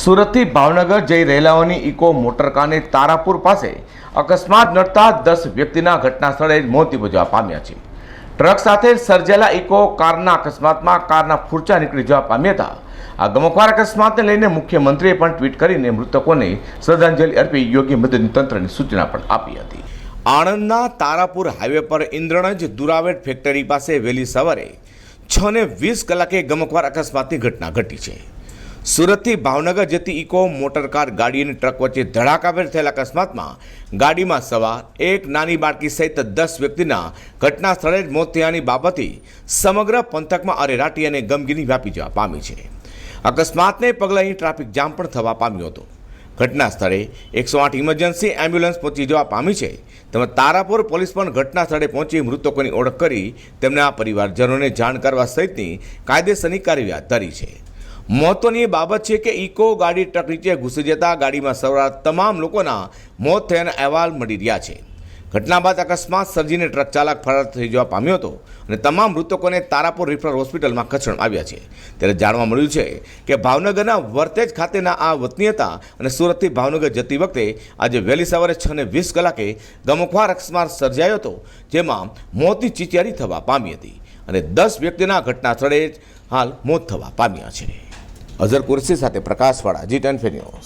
સુરતથી ભાવનગર જઈ રહેલાઓની ઇકો મોટરકારને તારાપુર પાસે અકસ્માત નડતા દસ વ્યક્તિના ઘટના સ્થળે મોત નિપજવા પામ્યા છે. ટ્રક સાથે સર્જેલા ઇકો કારના અકસ્માતમાં કારના ફૂરચા નીકળી જવા પામ્યા હતા. આ ગમખ્વાર અકસ્માતને લઈને મુખ્યમંત્રીએ પણ ટ્વીટ કરીને મૃતકોને શ્રદ્ધાંજલિ અર્પી યોગ્ય મદદની તંત્રની સૂચના પણ આપી હતી. આણંદના તારાપુર હાઈવે પર ઇન્દ્રણજ દુરાવેટ ફેક્ટરી પાસે વહેલી સવારે છ ને વીસ કલાકે ગમકવાર અકસ્માતની ઘટના ઘટી છે. સુરતથી ભાવનગર જતી ઇકો મોટરકાર ગાડી અને ટ્રક વચ્ચે ધડાકાભેર થયેલા અકસ્માતમાં ગાડીમાં સવાર એક નાની બાળકી સહિત દસ વ્યક્તિના ઘટના સ્થળે જ મોત થયાની બાબતે સમગ્ર પંથકમાં અરેરાટી અને ગમગીની વ્યાપી જવા પામી છે. અકસ્માતને પગલે અહીં ટ્રાફિક જામ પણ થવા પામ્યો હતો. ઘટના સ્થળે એકસો આઠ ઇમરજન્સી એમ્બ્યુલન્સ પહોંચી જવા પામી છે. તેમજ તારાપુર પોલીસ પણ ઘટના સ્થળે પહોંચી મૃતકોની ઓળખ કરી તેમના પરિવારજનોને જાણ કરવા સહિતની કાયદેસરની કાર્યવાહી ધરી છે. મહત્વની બાબત છે કે ઇકો ગાડી ટ્રક નીચે ઘૂસી જતા ગાડીમાં સવાર તમામ લોકોના મોત થયાના અહેવાલ મળી રહ્યા છે. ઘટના બાદ અકસ્માત સર્જીને ટ્રક ચાલક ફરાર થઈ જવા પામ્યો હતો અને તમામ મૃતકોને તારાપુર રિફરલ હોસ્પિટલમાં ખસેડવામાં આવ્યા છે. ત્યારે જાણવા મળ્યું છે કે ભાવનગરના વર્તેજ ખાતેના આ વતની હતા અને સુરતથી ભાવનગર જતી વખતે આજે વહેલી સવારે છ ને વીસ કલાકે ગમખ્વાર અકસ્માત સર્જાયો હતો, જેમાં મોતની ચિચિયારી થવા પામી હતી અને દસ વ્યક્તિના ઘટના સ્થળે જ હાલ મોત થવા પામ્યા છે. અઝર કુરશી સાથે પ્રકાશવાળા જી ટેન ન્યૂઝ.